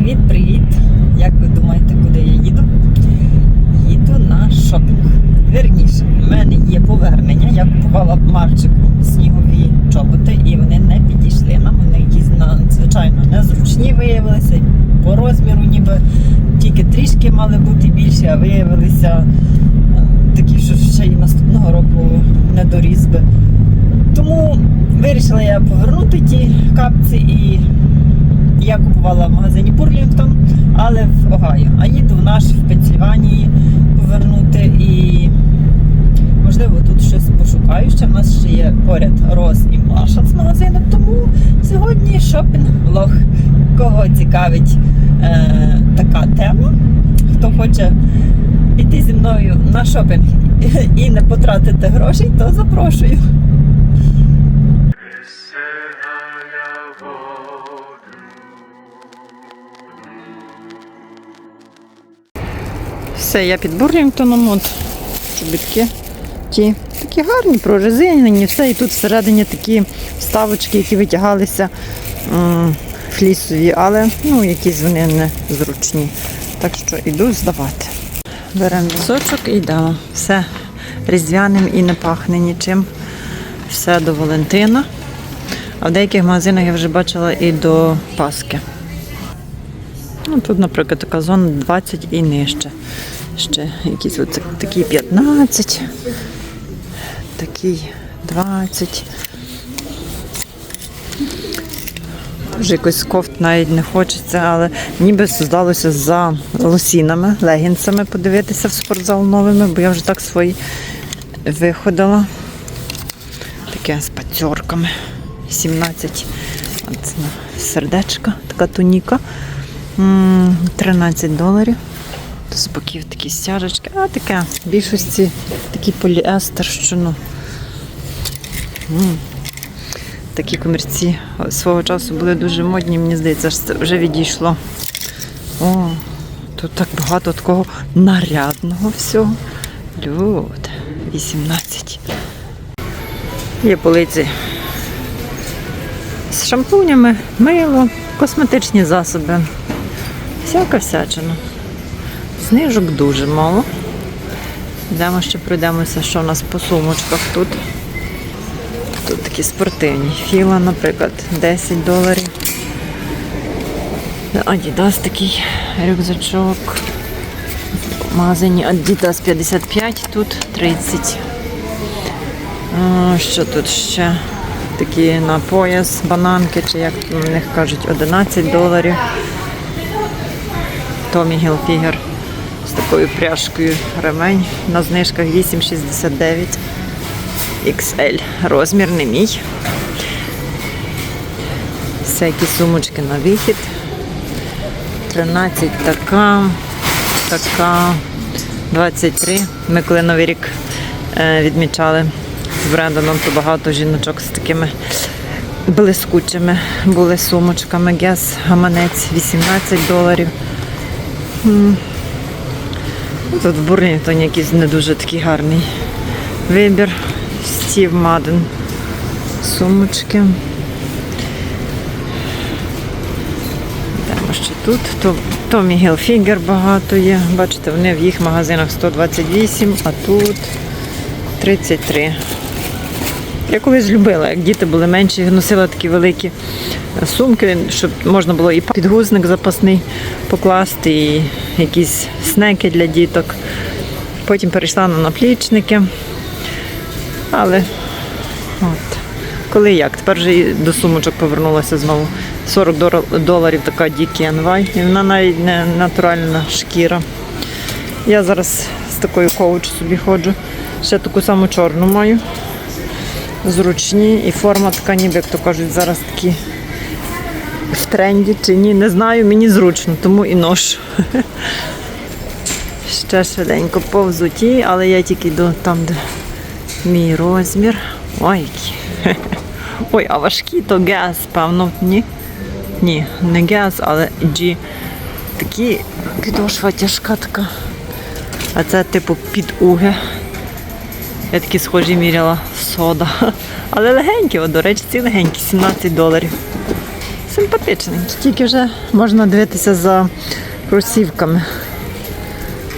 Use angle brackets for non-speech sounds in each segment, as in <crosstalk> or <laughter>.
Привіт-привіт! Як ви думаєте, куди я їду? Їду на шопінг. Вірніше, в мене є повернення. Я купувала Марчику снігові чоботи, і вони не підійшли нам. Вони якісь надзвичайно незручні виявилися. По розміру ніби тільки трішки мали бути більші, а виявилися е, такі, що ще й наступного року не доріс би. Тому вирішила я повернути ті капці і я купувала в магазині Пурлінгтон, але в Огайо. А їду в наш в Пенсільванії повернути і можливо тут щось пошукаю. Ще в нас ще є поряд Роз і Маршал з магазину. Тому сьогодні шопінг-влог. Кого цікавить е, така тема, хто хоче піти зі мною на шопінг <laughs> і не потратити грошей, то запрошую. Все, я під Бурлінгтоном, от чобітки. Ті такі гарні, прорезинені, все. І тут всередині такі вставочки, які витягалися м, флісові, але ну, якісь вони не зручні. Так що йду здавати. Беремо візочок і йдемо. Все різдвяним і не пахне нічим. Все до Валентина. А в деяких магазинах я вже бачила і до Паски. Ну, тут, наприклад, така зона 20 і нижче. Ще якісь оце, такі 15, такий 20. Вже якось кофт навіть не хочеться, але ніби здалося за лосінами, легінсами подивитися в спортзал новими, бо я вже так свої виходила. Таке з пацьорками. 17 от, сердечка, така туніка. 13 доларів. До з боків такі стяжечки, а таке в більшості такий поліестер, що ну. Такі комірці свого часу були дуже модні, мені здається, вже відійшло. О, тут так багато такого нарядного всього. Люд, 18. Є полиці з шампунями, мило, косметичні засоби. Всяка всячина. Знижок дуже мало. Йдемо ще пройдемося, що в нас по сумочках тут. Тут такі спортивні. Філа, наприклад, 10 доларів. Адідас такий рюкзачок. В магазині Adidas 55, тут 30. Що тут ще? Такі на пояс, бананки, чи як в них кажуть, 11 доларів. Tommy Hilfiger з такою пряжкою ремень на знижках 8,69 XL. Розмір не мій. Всякі сумочки на вихід. 13 така, така, 23. Ми коли Новий рік е, відмічали з Брендоном, то багато жіночок з такими блискучими були сумочками. Гес, гаманець 18 доларів. Тут в Бурлінгтоні якийсь не дуже такий гарний вибір. Стів Маден. Сумочки. Йдемо ще тут. Томі Гілфінгер багато є. Бачите, вони в їх магазинах 128, а тут 33. Я колись любила, як діти були менші, носила такі великі сумки, щоб можна було і підгузник запасний покласти, і якісь снеки для діток. Потім перейшла на наплічники. Але от, коли як? Тепер вже і до сумочок повернулася знову. 40 доларів така DKNY, і вона навіть не натуральна шкіра. Я зараз з такою коуч собі ходжу. Ще таку саму чорну маю. Зручні і форма така, ніби, як то кажуть, зараз такі в тренді чи ні, не знаю, мені зручно, тому і ношу. <laughs> Ще швиденько по взуті, але я тільки йду там, де мій розмір. Ой, які. <laughs> Ой, а важкі то газ, певно, ні? Ні, не газ, але G. Такі підошва тяжка така. А це типу під уги. Я такі схожі міряла сода. <laughs> Але легенькі, от, до речі, ці легенькі, 17 доларів. Симпатичний. Тільки вже можна дивитися за кросівками.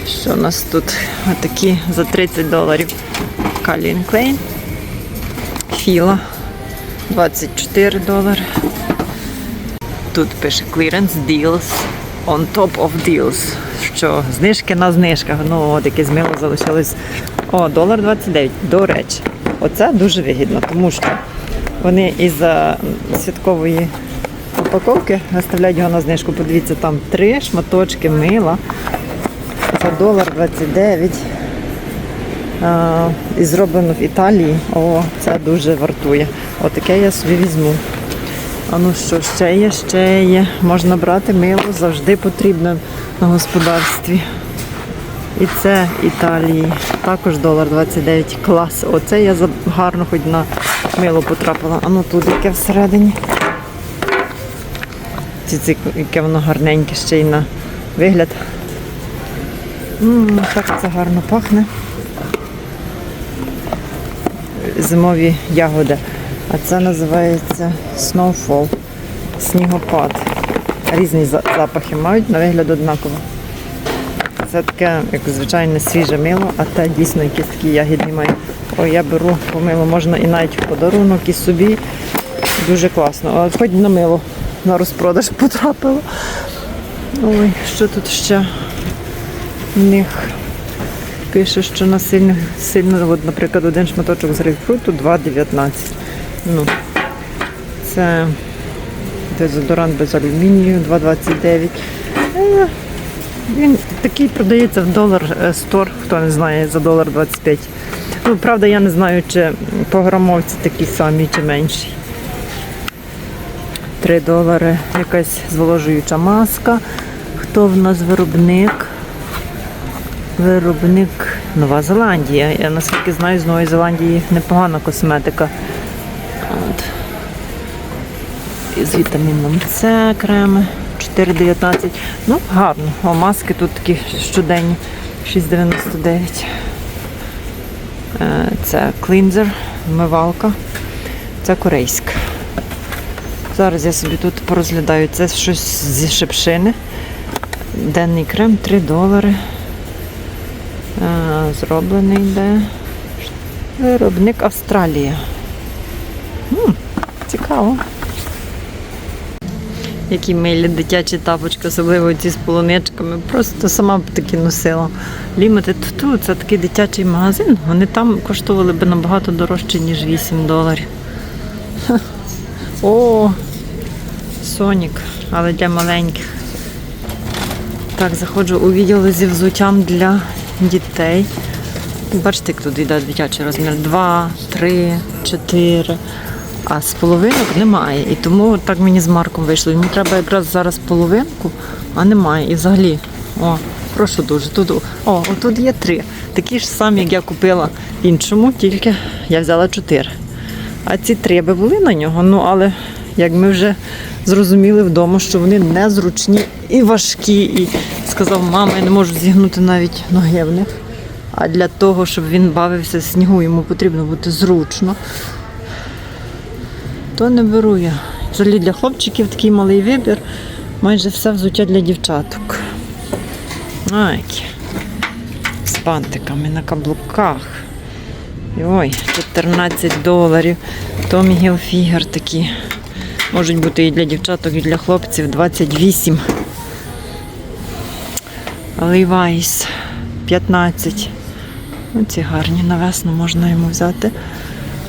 Що у нас тут? Отакі за 30 доларів. Calvin Klein. Філа 24 долари. Тут пише clearance deals on top of deals. Що знижки на знижках. Ну, от яке зміло залишилось. О, долар 29. До речі, оце дуже вигідно, тому що вони із-за святкової упаковки виставляють його на знижку. Подивіться, там три шматочки мила за долар 29. А, і зроблено в Італії. О, це дуже вартує. Отаке я собі візьму. А ну що, ще є, ще є. Можна брати мило, завжди потрібно на господарстві. І це Італії. Також долар 29. Клас. Оце я гарно хоч на мило потрапила. А ну тут яке всередині. Ці, яке воно гарненьке ще й на вигляд. М, так це гарно пахне. Зимові ягоди. А це називається Snowfall. Снігопад. Різні запахи мають, на вигляд однаково. Це таке, як звичайне, свіже мило, а те дійсно якісь такі ягідні мають. О, я беру по мило, можна і навіть в подарунок, і собі. Дуже класно. Хоч на мило на розпродаж потрапило. Ой, що тут ще в них пише, що на сильно, сильно от, наприклад, один шматочок з грейпфруту 2,19. Ну, це дезодорант без алюмінію 2,29. Е, Він такий продається в долар е, стор, хто не знає, за долар 25. Ну, правда, я не знаю, чи по такі самі, чи менші. 3 долари якась зволожуюча маска. Хто в нас виробник? Виробник Нова Зеландія. Я наскільки знаю, з Нової Зеландії непогана косметика. От. І з вітаміном С креми 4,19. Ну, гарно. О, маски тут такі щоденні 6,99. Е, Це клінзер, вмивалка. Це корейська. Зараз я собі тут порозглядаю. Це щось зі шипшини. Денний крем 3 долари. Зроблений де. Виробник Австралія. М, цікаво. Які милі дитячі тапочки, особливо ці з полуничками. Просто сама б такі носила. Limited Tattoo – це такий дитячий магазин. Вони там коштували б набагато дорожче, ніж 8 доларів. <laughs> О, Сонік, але для маленьких. Так, заходжу у відділ зі взуттям для дітей. Бачите, як тут йде дитячий розмір. Два, три, чотири. А з половинок немає. І тому так мені з Марком вийшло. Йому треба якраз зараз половинку, а немає. І взагалі, о, прошу дуже. Тут, о, тут є три. Такі ж самі, як я купила іншому, тільки я взяла чотири. А ці три би були на нього. Ну, але як ми вже зрозуміли вдома, що вони незручні і важкі. І сказав, мама, я не можу зігнути навіть ноги в них. А для того, щоб він бавився снігу, йому потрібно бути зручно. То не беру я. Взагалі для хлопчиків такий малий вибір. Майже все взуття для дівчаток. А. З пантиками на каблуках. І Ой, 14 доларів. Томі Гілфігер такі. Можуть бути і для дівчаток, і для хлопців 28. Levi's 15. Оці гарні на весну можна йому взяти.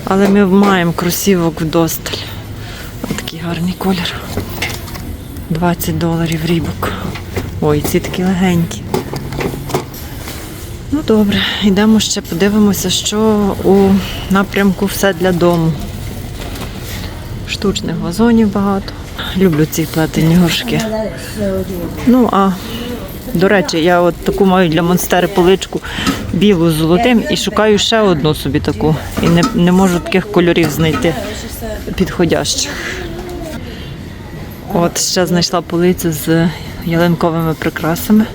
Але ми маємо кросівок вдосталь. Ось такий гарний колір. 20 доларів рібок. Ой, ці такі легенькі. Ну добре, йдемо ще подивимося, що у напрямку все для дому. Штучних вазонів багато. Люблю ці плетені горшки. Ну, а до речі, я от таку маю для монстери поличку білу з золотим і шукаю ще одну собі таку. І не, не можу таких кольорів знайти підходящих. От ще знайшла полицю з ялинковими прикрасами.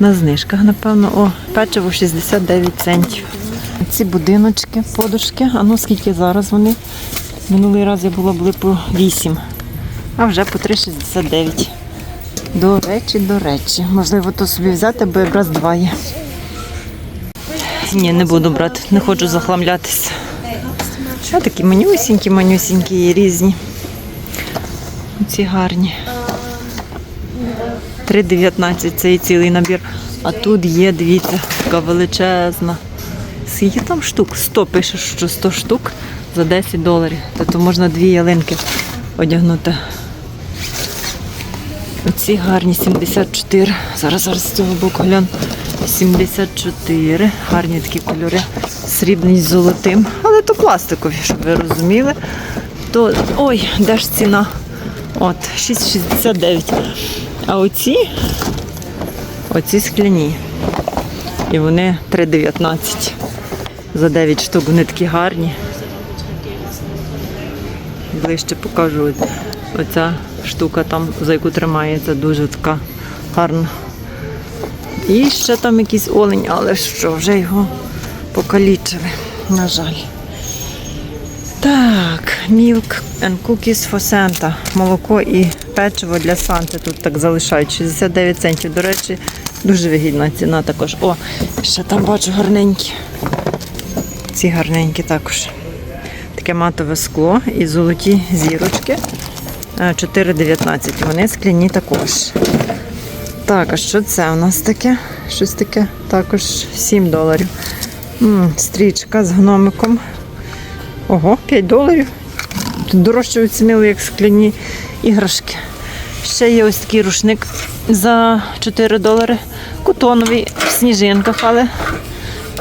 На знижках, напевно. О, печиво 69 центів. Ці будиночки, подушки. А ну скільки зараз вони? Минулий раз я була були по 8. А вже по 3,69. До речі, до речі. Можливо, то собі взяти, бо якраз два є. Ні, не буду брати, не хочу захламлятися. А такі манюсінькі, манюсінькі і різні. Ці гарні. 3,19 це і цілий набір. А тут є, дивіться, така величезна. Скільки там штук? 100 пише, що 100 штук за 10 доларів. Тобто можна дві ялинки одягнути. Оці гарні 74. Зараз зараз з цього боку глянь. 74. Гарні такі кольори. Срібний з золотим. Але то пластикові, щоб ви розуміли. То. Ой, де ж ціна? От, 6,69. А оці, оці скляні. І вони 3,19. За 9 штук вони такі гарні. Ближче покажу. Оця штука там, за яку тримається, дуже така гарна. І ще там якийсь олень, але що, вже його покалічили, на жаль. Так, milk and cookies for Santa. Молоко і печиво для Санти тут так залишають. 69 центів. До речі, дуже вигідна ціна також. О, ще там бачу гарненькі. Ці гарненькі також. Таке матове скло і золоті зірочки. Е, 4,19. Вони скляні також. Так, а що це у нас таке? Щось таке також 7 доларів. М, стрічка з гномиком. Ого, 5 доларів. Тут дорожче оцінили, як скляні іграшки. Ще є ось такий рушник за 4 долари. Кутоновий в сніжинках, але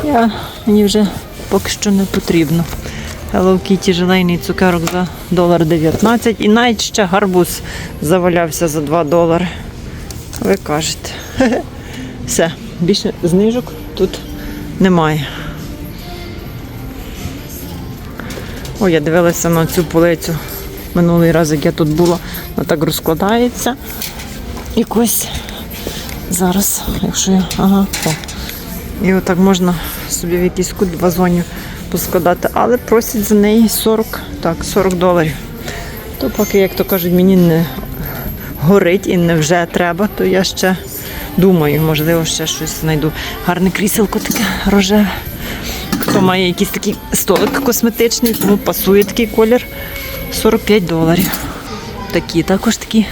я, мені вже поки що не потрібно. Hello Kitty желейний цукерок за долар 19 і навіть ще гарбуз завалявся за 2 долари. Ви кажете. <laughs> Все, більше знижок тут немає. Ой, я дивилася на цю полицю минулий раз, як я тут була, вона так розкладається. Якось зараз, якщо я. Ага, о. І отак можна собі в якийсь кут вазонів поскладати, але просять за неї 40, так, 40 доларів. То поки, як то кажуть, мені не горить і не вже треба, то я ще думаю, можливо, ще щось знайду. Гарне кріселко таке рожеве. Хто має якийсь такий столик косметичний, тому пасує такий колір 45 доларів. Такі також такі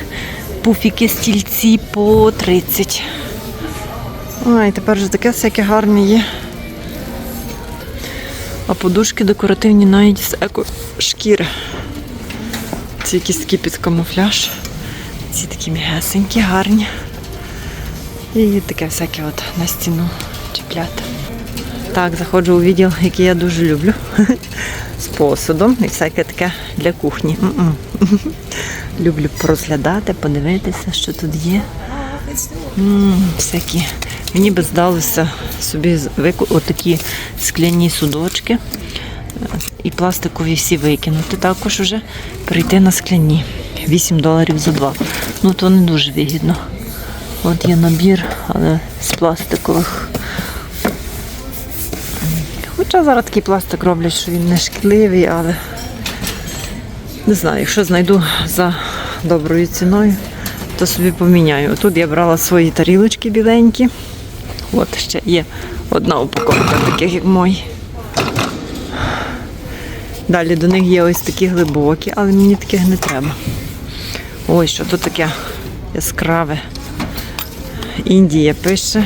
пуфіки, стільці по 30. Ой, тепер вже таке всяке гарне є. А подушки декоративні навіть з еко-шкіри. Ці якісь такі під камуфляж. Ці такі м'ясенькі, гарні. І таке всяке от на стіну чіпляти. Так, заходжу у відділ, який я дуже люблю. <laughs> З посудом і всяке таке для кухні. М-м. Люблю порозглядати, подивитися, що тут є. М, всякі. Мені би здалося собі отакі скляні судочки е, і пластикові всі викинути. Також вже перейти на скляні. 8 доларів за два. Ну то не дуже вигідно. От є набір, але з пластикових. Хоча зараз такий пластик роблять, що він не шкідливий, але не знаю, якщо знайду за доброю ціною, то собі поміняю. Тут я брала свої тарілочки біленькі. От ще є одна упаковка таких, як мої. Далі до них є ось такі глибокі, але мені таких не треба. Ой, що тут таке яскраве. Індія пише.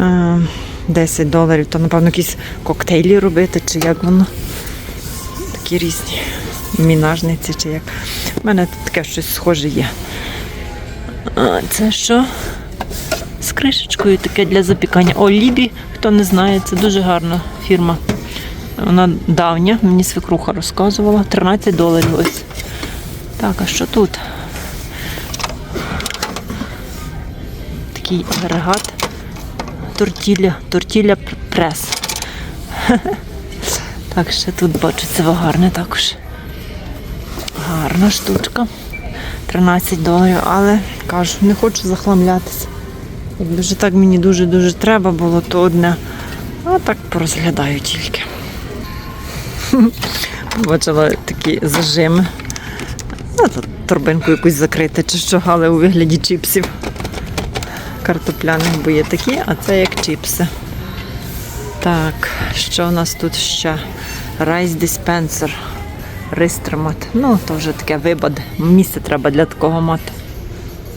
Е, 10 доларів, то, напевно, якісь коктейлі робити, чи як воно. Такі різні мінажниці, чи як. У мене тут таке щось схоже є. А, це що? З кришечкою таке для запікання. О, Лібі, хто не знає, це дуже гарна фірма. Вона давня, мені свекруха розказувала. 13 доларів ось. Так, а що тут? Такий агрегат. Тортілля, тортілля прес. <laughs> Так, ще тут бачу, це гарне також. Гарна штучка. 13 доларів, але кажу, не хочу захламлятися. Якби вже так мені дуже-дуже треба було, то одне. А так порозглядаю тільки. <laughs> Побачила такі зажими Ну, тут торбинку якусь закрити чи що, але у вигляді чіпсів. Картопляних, бо є такі, а це як чіпси. Так, що у нас тут ще? Райс диспенсер. Ристромат. Ну, то вже таке вибад. Місце треба для такого мати.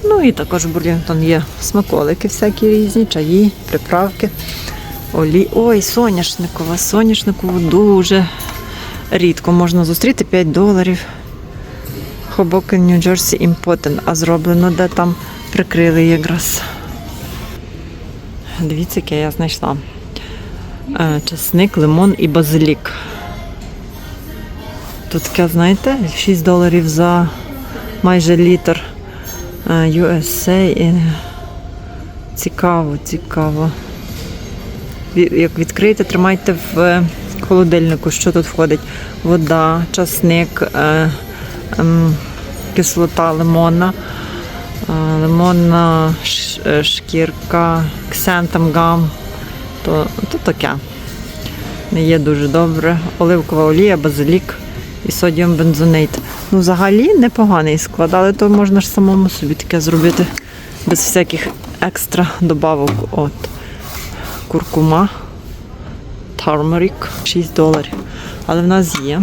Ну і також в Бурлінгтон є смаколики всякі різні, чаї, приправки. Олі. Ой, соняшникова. Соняшникову дуже рідко можна зустріти 5 доларів. Хобокен, Нью-Джерсі Імпотен. А зроблено де там прикрили якраз. Дивіться, яке я знайшла. Е, Чесник, лимон і базилік. Тут таке, знаєте, 6 доларів за майже літр USA. Цікаво, цікаво. Як відкриєте, тримайте в е, холодильнику, що тут входить. Вода, часник, е, ем, кислота лимона, е, лимонна шкірка, ксентам гам. То, то таке. Не є дуже добре. Оливкова олія, базилік і содіум бензонейт. Ну, взагалі непоганий склад, але то можна ж самому собі таке зробити без всяких екстра добавок. От куркума, тармерик 6 доларів. Але в нас є.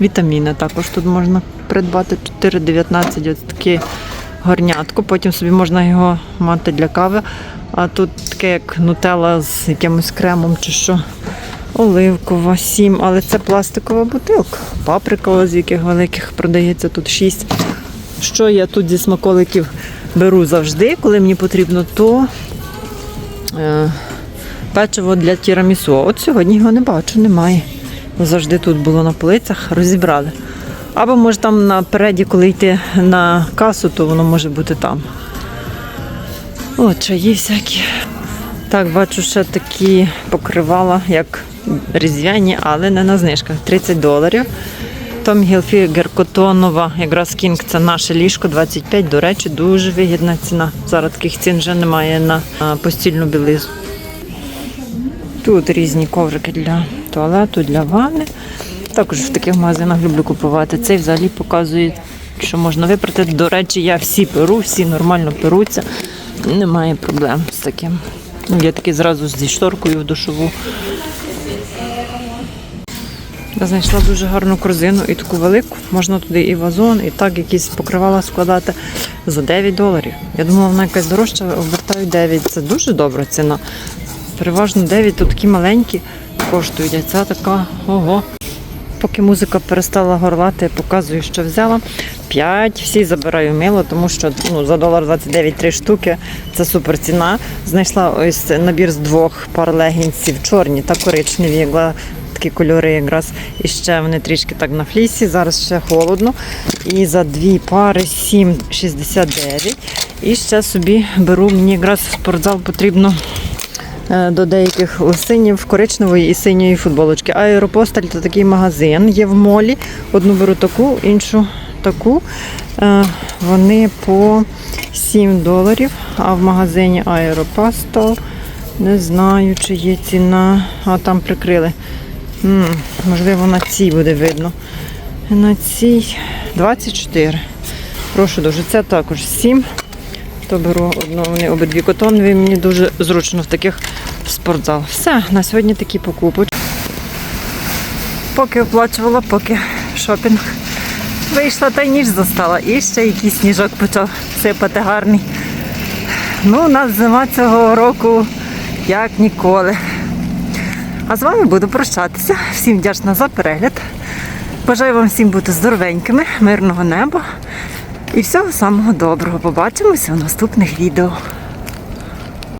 Вітаміни також тут можна придбати 4,19 ось таке горнятко. Потім собі можна його мати для кави. А тут таке як нутелла з якимось кремом чи що. Оливкова 7, але це пластикова бутилка. Паприкова, з яких великих продається тут 6. Що я тут зі смаколиків беру завжди, коли мені потрібно, то е, печиво для тірамісу. От сьогодні його не бачу, немає. Завжди тут було на полицях, розібрали. Або може там напереді, коли йти на касу, то воно може бути там. О, чаї всякі. Так, бачу ще такі покривала, як різдвяні, але не на знижках. 30 доларів. Том Гілфігер Котонова, якраз Кінг, це наше ліжко 25. До речі, дуже вигідна ціна. Зараз таких цін вже немає на постільну білизну. Тут різні коврики для туалету, для ванни. Також в таких магазинах люблю купувати. Цей взагалі показує, що можна випрати. До речі, я всі перу, всі нормально перуться. Немає проблем з таким. Я такий зразу зі шторкою в душову. Я знайшла дуже гарну корзину і таку велику. Можна туди і вазон, і так якісь покривала складати за 9 доларів. Я думала, вона якась дорожча, обертаю 9. Це дуже добра ціна. Переважно 9, тут такі маленькі коштують, а ця така ого. Поки музика перестала горлати, я показую, що взяла. 5, всі забираю мило, тому що ну, за долар 29 три штуки це супер ціна. Знайшла ось набір з двох пар легінців, чорні та коричневі, такі кольори якраз. І ще вони трішки так на флісі, зараз ще холодно. І за дві пари 7,69. І ще собі беру, мені якраз в спортзал потрібно е, до деяких лосинів коричневої і синьої футболочки. Аеропосталь це такий магазин є в молі. Одну беру таку, іншу таку. Е, Вони по 7 доларів, а в магазині Аеропастал не знаю, чи є ціна. А там прикрили. М, можливо, на цій буде видно. На цій 24. Прошу дуже, це також 7. То беру одну, вони обидві котонові, мені дуже зручно в таких спортзал. Все, на сьогодні такі покупочки. Поки оплачувала, поки шопінг. Вийшла та й ніч застала. І ще якийсь сніжок почав сипати гарний. Ну, у нас зима цього року як ніколи. А з вами буду прощатися. Всім вдячна за перегляд. Бажаю вам всім бути здоровенькими, мирного неба і всього самого доброго. Побачимося у наступних відео.